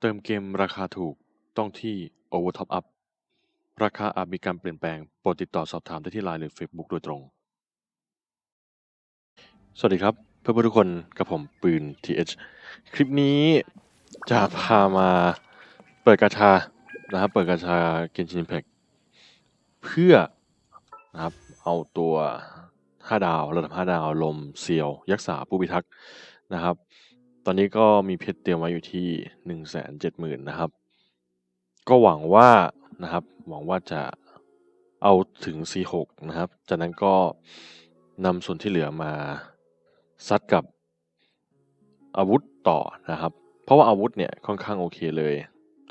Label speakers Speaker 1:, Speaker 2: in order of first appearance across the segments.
Speaker 1: เติมเกมราคาถูกต้องที่ Overtop Up ราคาอาจมีการเปลี่ยนแปลง โปรดติดต่อสอบถามได้ที่ LINE หรือ Facebook โดยตรง สวัสดีครับ เพื่อนๆทุกคนกับผมปืน TH คลิปนี้จะพามาเปิดกาชานะครับเปิดกาชาเกนชิน Impact เพื่อนะครับเอาตัว 5 ดาว ระดับ 5 ดาว ลมเซียว ยักษ์สาผู้พิทักษ์นะครับ ตอนนี้ก็มีเพชรเตรียมไว้อยู่ที่170,000นะครับ ก็หวังว่านะครับ หวังว่าจะเอาถึง C6 นะครับ จากนั้นก็นำส่วนที่เหลือมาซัดกับอาวุธต่อนะครับ เพราะว่าอาวุธเนี่ยค่อนข้างโอเคเลย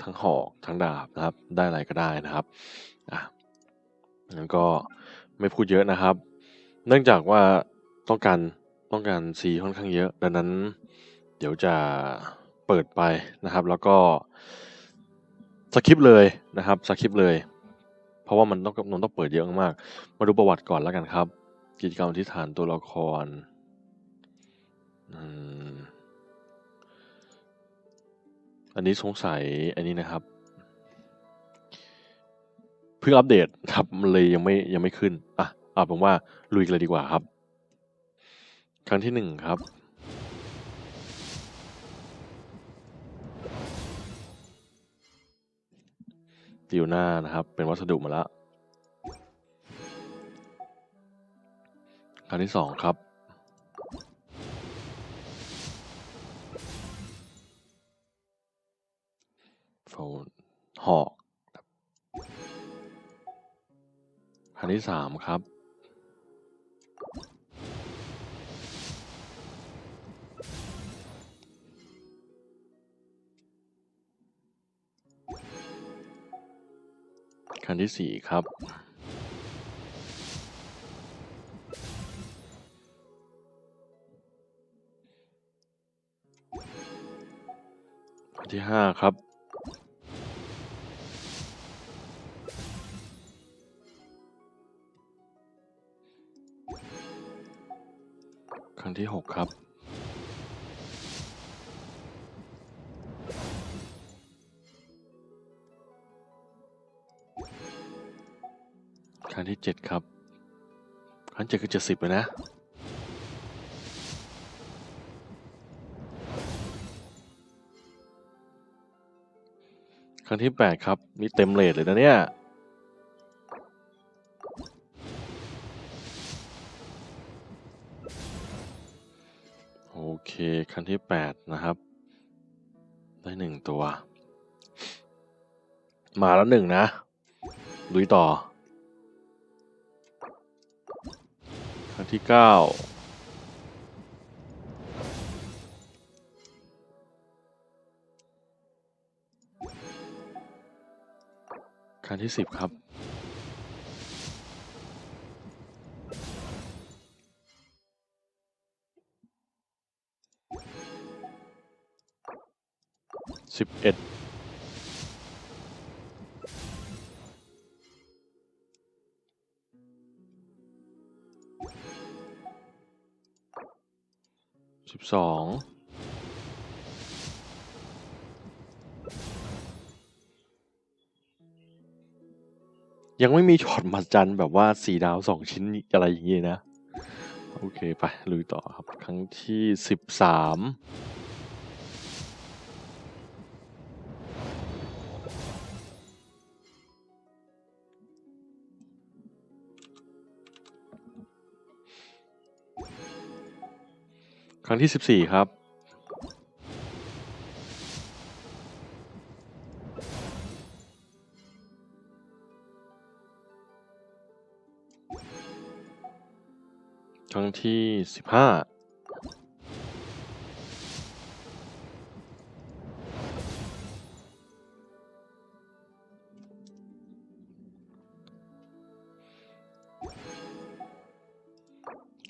Speaker 1: ทั้งหอกทั้งดาบนะครับ ได้อะไรก็ได้นะครับ อะงั้นก็ไม่พูดเยอะนะครับ เนื่องจากว่าต้องการต้องการ C ค่อนข้างเยอะ ดังนั้น เดี๋ยวจะเปิดไปนะครับ แล้วก็สคริปเลยนะครับสคริปเลย เพราะว่ามันต้องมันต้องเปิดเยอะมาก มาดูประวัติก่อนแล้วกันครับ กิจกรรมที่ฐานตัวละครอันนี้สงสัยอันนี้นะครับ เพิ่งอัปเดตครับมันเลยยังไม่ยังไม่ขึ้น อะเอาผมว่าลุยกันเลยดีกว่าครับ ครั้งที่หนึ่งครับ ติวหน้านะครับ เป็นวัสดุมาละครั้งที่สองครับ โฟนหอกครับครั้งที่สามครับ ครั้งที่สี่ครับครั้งที่ห้าครับครั้งที่หกครับ จ็ดครับครั้งเจ็ดคือเจ็ดสิบเลยนะ ครั้งที่แปดครับมีเต็มเลทเลยนะเนี่ยโอเคครั้งที่แปดนะครับ ได้หนึ่งตัว มาแล้วหนึ่งนะ ลุยต่อ รั้งที่เก้าครั้งที่สิบครับสิบเอ็ด สิบสองยังไม่มีช็อตมาจันแบบว่าสี่ดาวสองชิ้นอะไรอย่างงี้นะ โอเค ไปลุยต่อครับ ครั้งที่สิบสาม ครั้งที่สิบสี่ครับ ครั้งที่สิบห้า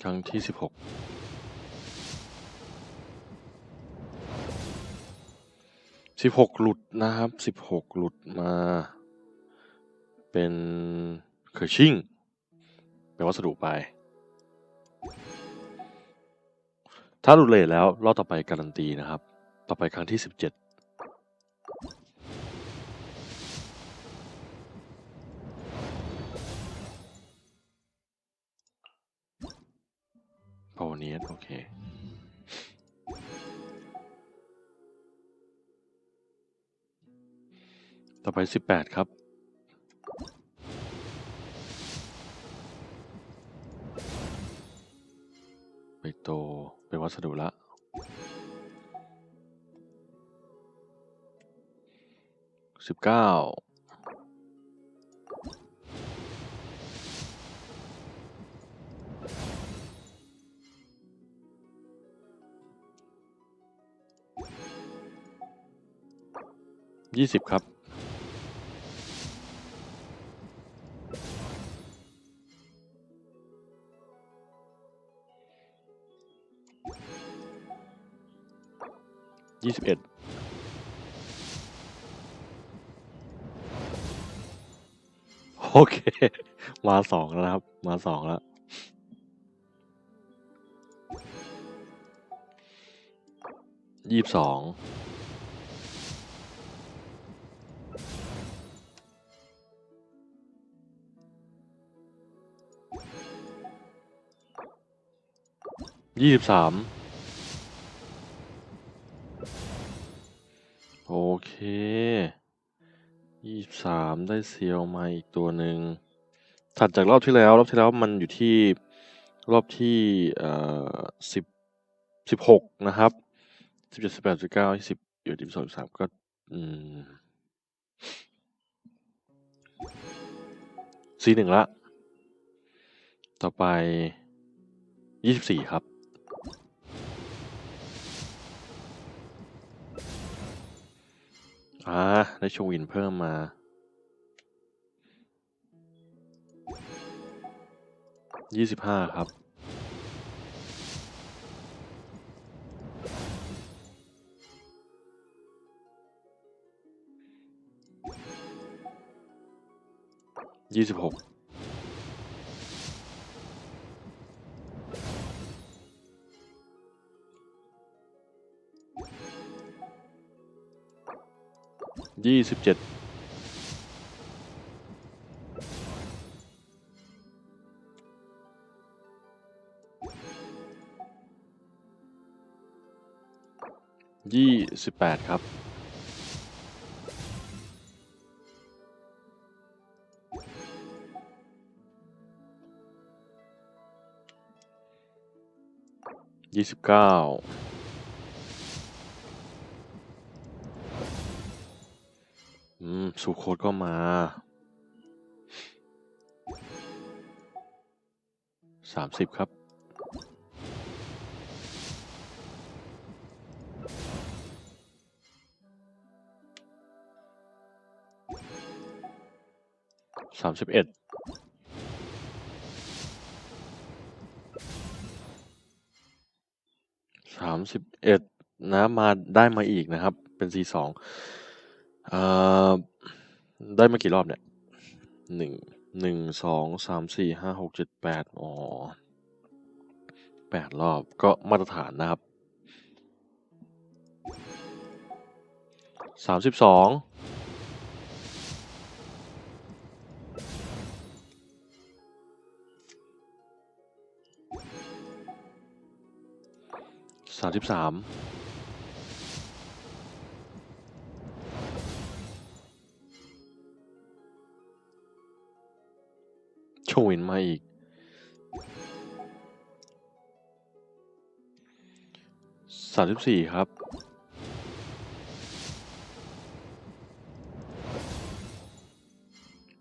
Speaker 1: ครั้งที่สิบหก สิบหกหลุดนะครับสิบหกหลุดมา เป็นเคอร์ชิ่งเป็นวัสดุไป ถ้าหลุดเลยแล้ว รอบต่อไปการันตีนะครับ ต่อไปครั้งที่สิบเจ็ดพอเนียโอเค ต่อไปสิบแปดครับ ไปโตเป็นวัสดุละสิบเก้ายี่สิบครับ ยี่สิบเอ็ดโอเค มาสองแล้วครับ มาสองแล้วยี่สิบสองยี่สิบสาม ยี่สิบสามได้เซียวมาอีกตัวหนึ่งถัดจากรอบที่แล้ว รอบที่แล้วมันอยู่ที่รอบที่เอ่อสิบสิบหกนะครับสิบเจ็ดสิบแปดสิบเก้ายี่สิบอยู่ที่สองสามก็อืมซีหนึ่งละ ต่อไปยี่สิบสี่ครับ อ่าได้ชวินเพิ่มมา ยี่สิบห้าครับ ยี่สิบหก ยี่สิบเจ็ดยี่สิบแปดครับยี่สิบเก้า สูโคดก็มาสามสิบครับ สามสิบเอ็ด สามสิบเอ็ดนะมาได้มาอีกนะครับ เป็น C สองเอ่อ ได้มากี่รอบเนี่ยหนึ่งหนึ่งสองสามสี่ห้าหกเจ็ดแปดอ๋อแปดรอบก็มาตรฐานนะครับสามสิบสองสามสิบสามามสิบสี่ครับ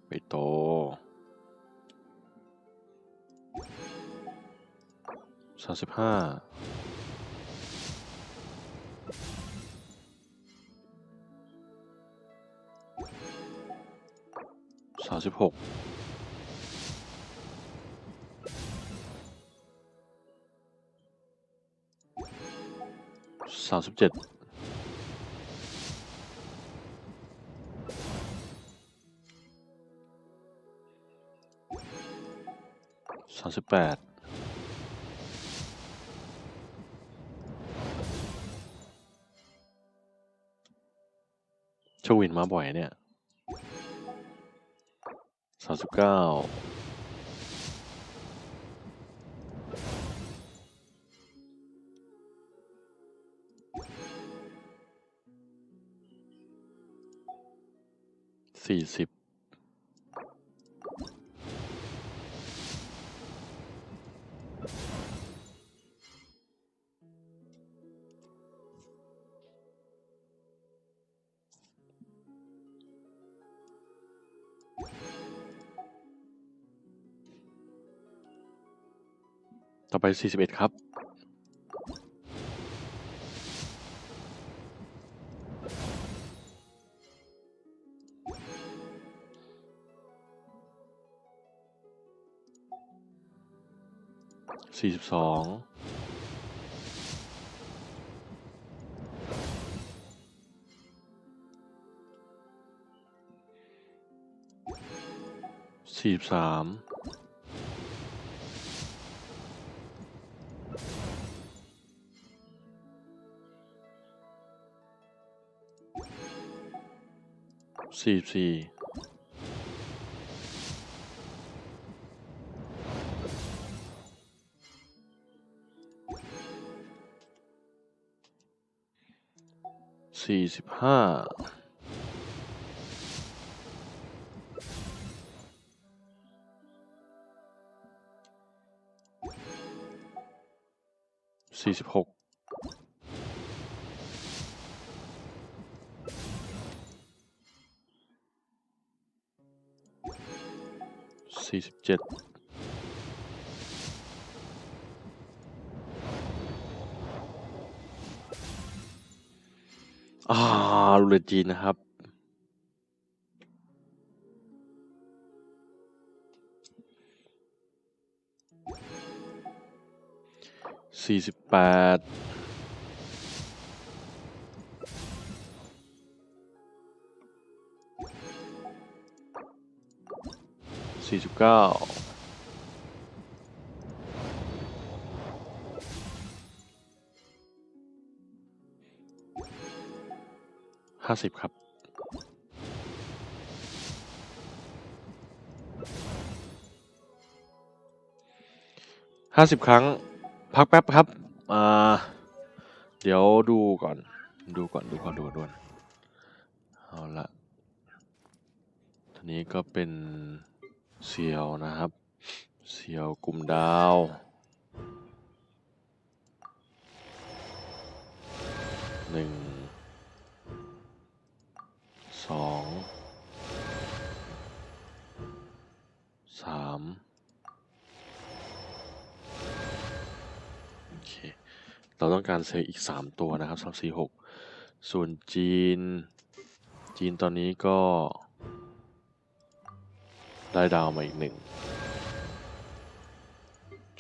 Speaker 1: ไปโต สามสิบห้า สามสิบหก สามสิบเจ็ดสามสิบแปดชวินมาบ่อยเนี่ยสามสิบเก้าี่สิบต่อไปสี่สิบเอ็ดครับ สี่สิบสองสี่สามสี่สิ สี่สี่สิบห้าสี่สิบหกสี่สิบเจ็ด ลจีนนะครับสี่สิบแปดสี่สิบเก้า ห้าสิบครับ ห้าสิบครั้ง พักแป๊บครับ อ่า เดี๋ยวดูก่อน ดูก่อน ดูก่อน ดูก่อน เอาละทีนี้ก็เป็นเซียวนะครับ เซียวกลุ่มดาวหนึ่ง สองสามโอเค เราต้องการเซลล์อีกสามตัวนะครับสำหรับ C6 ส่วนจีน จีนตอนนี้ก็ได้ดาวมาอีกหนึ่ง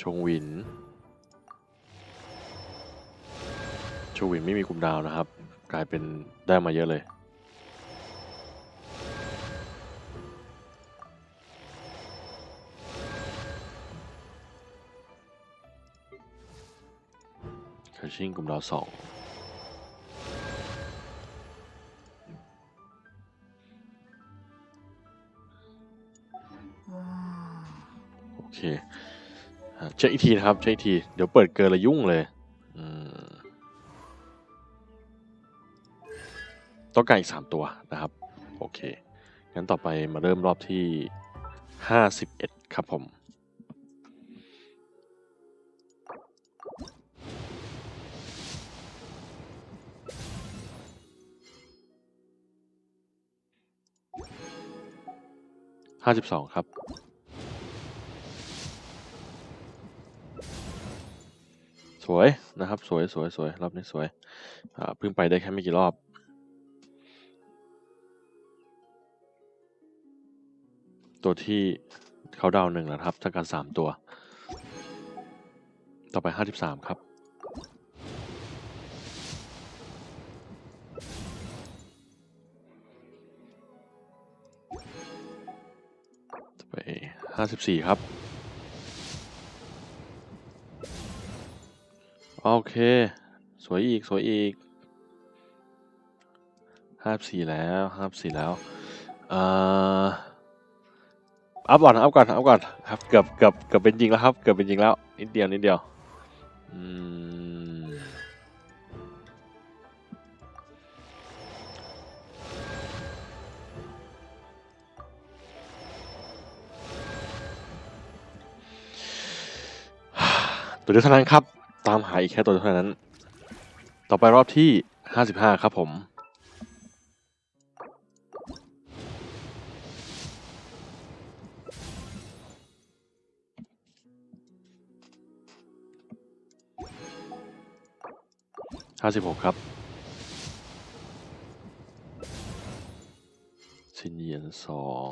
Speaker 1: ชงวิน ชงวินไม่มีกลุ่มดาวนะครับ กลายเป็นได้มาเยอะเลย ชิงกลุ่มดาวสองโอเคเช็คอีกทีนะครับ เช็คอีกที เดี๋ยวเปิดเกินละยุ่งเลยต้องการอีกสามตัวนะครับ โอเค งั้นต่อไปมาเริ่มรอบที่ห้าสิบเอ็ดครับผม ห้าสิบสองครับ สวยนะครับ สวยสวยสวยรอบนี้สวยเพิ่งไปได้แค่ไม่กี่รอบตัวที่เขาดาวหนึ่งแล้วนะครับจากการสามตัว ต่อไปห้าสิบสามครับ ห้าสิบสี่ครับ โอเค สวยอีก สวยอีกห้าสี่แล้วห้าสี่แล้วเอ่าอัพก่อนอัพก่อนอัพก่อนครับเกือบเกือบเกือบเป็นจริงแล้วครับเกือบเป็นจริงแล้วนิดเดียวนิดเดียวอืม ตัวเดียวเท่านั้นครับ ตามหาอีกแค่ตัวเดียวเท่านั้น ต่อไปรอบที่ห้าสิบห้าครับผมห้าสิบหกครับชินเยียนสอง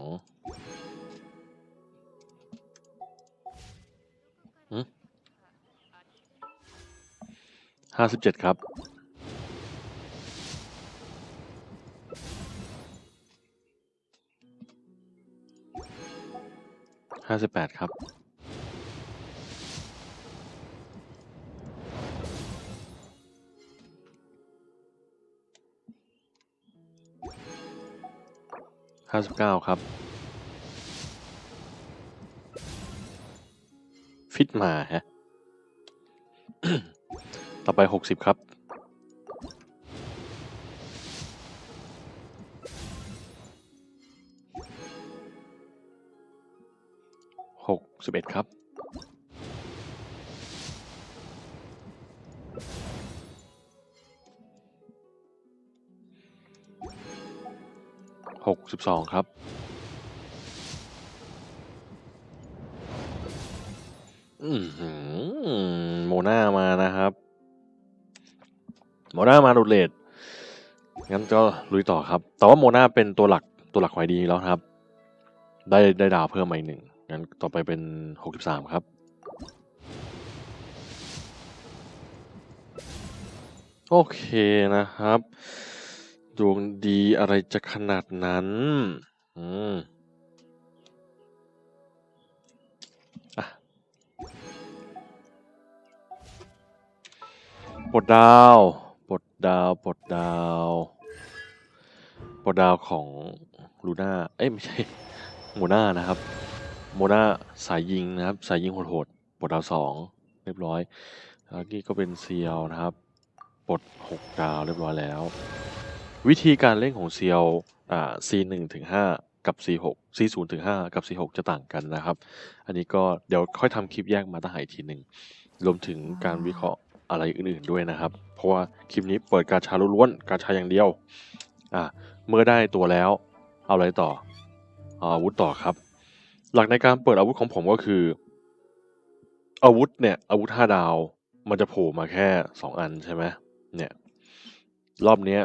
Speaker 1: ห้าสิบเจ็ดครับ ห้าสิบแปดครับ ห้าสิบเก้าครับ ฟิตมาฮะ ต่อไปหกสิบครับหกสิบเอ็ดครับหกสิบสองครับอือหือโมนามานะครับ โมนามาดูดเลดงั้นก็ลุยต่อครับ แต่ว่าโมนาเป็นตัวหลักตัวหลักไว้ดีแล้วครับ ได้ได้ดาวเพิ่มมาอีกหนึ่งงั้นต่อไปเป็นหกสิบสามครับ โอเคนะครับดวงดีอะไรจะขนาดนั้น อืมปลดดาว ดาวปลดดาวปลดดาวของลูน่าเอ้ยไม่ใช่โมนานะครับโมนาสายยิงนะครับ สายยิงโหดๆปลดดาวสองเรียบร้อยแล้วนี่ก็เป็นเซียวนะครับปลดหกดาวเรียบร้อยแล้ว วิธีการเล่นของเซียวอ่า C หนึ่งถึงห้ากับ C หก C ศูนย์ถึงห้ากับ C หกจะต่างกันนะครับ อันนี้ก็เดี๋ยวค่อยทำคลิปแยกมาตั้งหาอีกทีหนึ่งรวมถึงการวิเคราะห์ อะไรอื่นๆด้วยนะครับ เพราะว่าคลิปนี้เปิดการชาล้วนๆการชาอย่างเดียวอ่าเมื่อได้ตัวแล้วเอาอะไรต่อเอาอาวุธต่อครับ หลักในการเปิดอาวุธของผมก็คือ อาวุธเนี่ยอาวุธห้าดาวมันจะโผล่มาแค่สองอันใช่ไหมเนี่ยรอบเนี้ย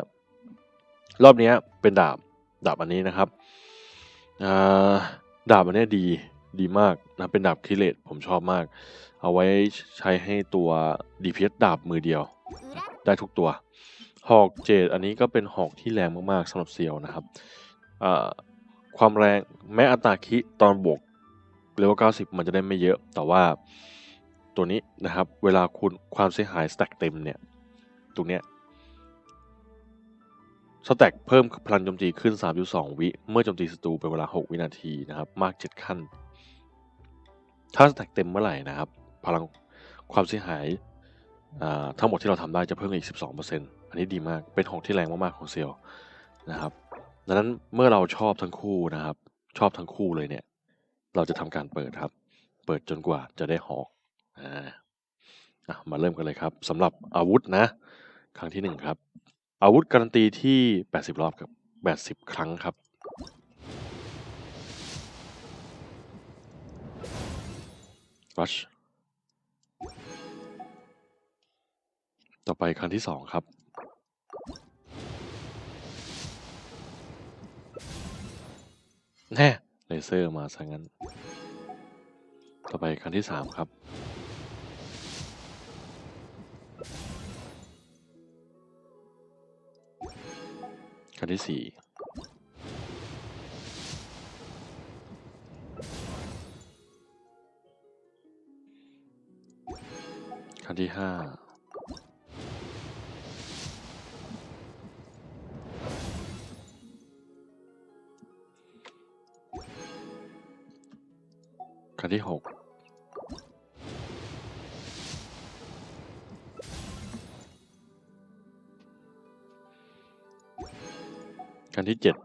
Speaker 1: รอบเนี้ยเป็นดาบดาบอันนี้นะครับอ่าดาบอันนี้ดีดีมากนะเป็นดาบคิเลตผมชอบมาก เอาไว้ใช้ให้ตัว DPS ดาบมือเดียว ได้ทุกตัว หอกเจดอันนี้ก็เป็นหอกที่แรงมากๆสำหรับเซียวนะครับอ่าความแรงแม้อัตราคิตอนบวกเลเวล90 มันจะได้ไม่เยอะ แต่ว่าตัวนี้นะครับ เวลาคุณความเสียหายสแต็กเต็มเนี่ย ตรงเนี้ยสแต็กเพิ่มพลังโจมตีขึ้น 3.2 วิ เมื่อโจมตีศัตรูเป็นเวลา 6 วินาทีนะครับ มาก 7 ขั้น ถ้าสแต็กเต็มเมื่อไหร่นะครับ พลังความเสียหายทั้งหมดที่เราทำได้จะเพิ่มอีก 12%อันนี้ดีมาก เป็นของที่แรงมากๆของเซลล์นะครับดังนั้นเมื่อเราชอบทั้งคู่นะครับ ชอบทั้งคู่เลยเนี่ย เราจะทำการเปิดครับ เปิดจนกว่าจะได้หอกอ่ามาเริ่มกันเลยครับสำหรับอาวุธนะ ครั้งที่หนึ่งครับ อาวุธการันตีที่ 80 รอบกับ 80 ครั้งครับรัช ต่อไปครั้งที่สองครับ แน่เลเซอร์มาซะงั้น ต่อไปครั้งที่สามครับ ครั้งที่สี่ครั้งที่ห้า ครั้งที่หกครั้งที่เจ็ด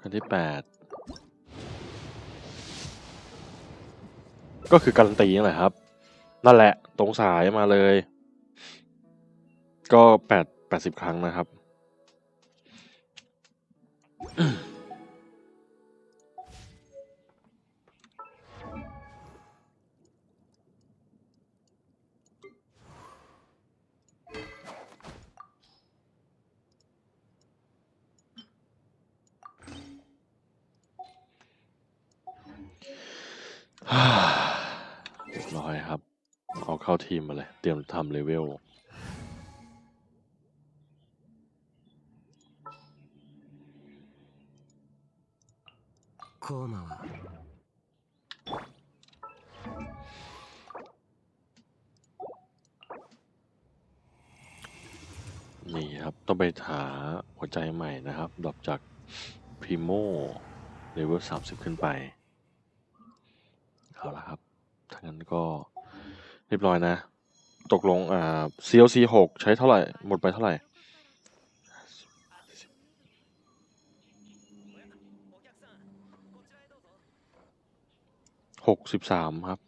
Speaker 1: คที่แปดก็คือการันตีนั่นแหละครับ นั่นแหละ ตรงสายมาเลย ก็แปด ดสิบครั้งนะครับ เรียบร้อยครับ เอาเข้าทีมมาเลย เตรียมทำเลเวล ดรอปจากพรีโมเลเวลสามสิบขึ้นไป เอาละครับถ้างั้นก็เรียบร้อยนะ ตกลงอ่า CLC หกใช้เท่าไหร่ หมดไปเท่าไหร่หกสิบสามครับ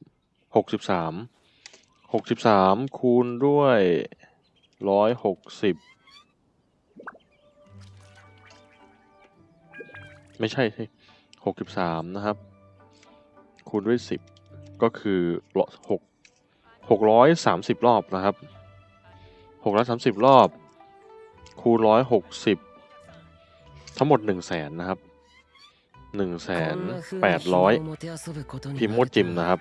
Speaker 1: หกสิบสามหกสิบสามคูณด้วยร้อยหกสิบ ไม่ใช่ใช่หกสิบสามนะครับ คูณด้วยสิบก็คือหกหกร้อยสามสิบรอบนะครับหกร้อยสามสิบรอบ คูณร้อยหกสิบทั้งหมดหนึ่งแสนนะครับหนึ่งแสนแปดร้อยพิมโมจิมนะครับ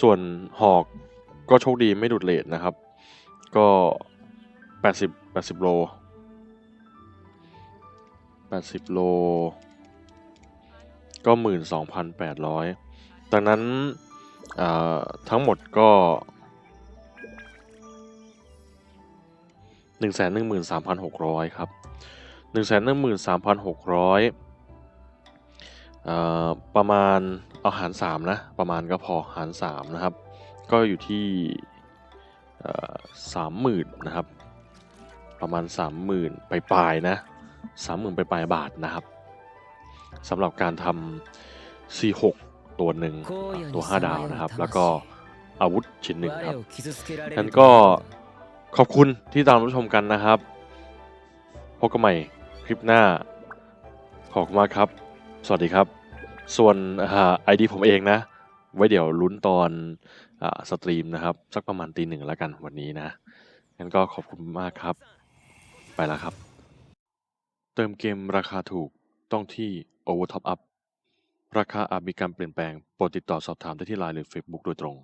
Speaker 1: ส่วนหอกก็โชคดีไม่ดุดเลทนะครับ ก็แปดสิบแปดสิบโล แปดสิบโล ก็หมื่นสองพันแปดร้อยดังนั้นทั้งหมดก็หนึ่งแสนหนึ่งหมื่นสามพันหกร้อยครับหนึ่งแสนหนึ่งหมื่นสามพันหกร้อยประมาณเอาหารสามนะ ประมาณก็พอหารสามนะครับ ก็อยู่ที่สามหมื่นนะครับ ประมาณสามหมื่นปลายๆนะ สามหมื่นไปปลายบาทนะครับสำหรับการทำ C6 ตัวหนึ่งตัว 5 ดาวนะครับ แล้วก็อาวุธชิ้นหนึ่งครับงั้นก็ขอบคุณที่ตามรับชมกันนะครับ พบกันใหม่คลิปหน้า ขอบคุณมากครับ สวัสดีครับ ส่วนไอดีผมเองนะ ไว้เดี๋ยวลุ้นตอนอสตรีมนะครับ สักประมาณตีหนึ่งแล้วกันวันนี้นะงั้นก็ขอบคุณมากครับ ไปแล้วครับ เติมเกมราคาถูกต้องที่ Over Top Up ราคาอาจมีการเปลี่ยนแปลง โปรดติดต่อสอบถามได้ที่ไลน์หรือ Facebook โดยตรง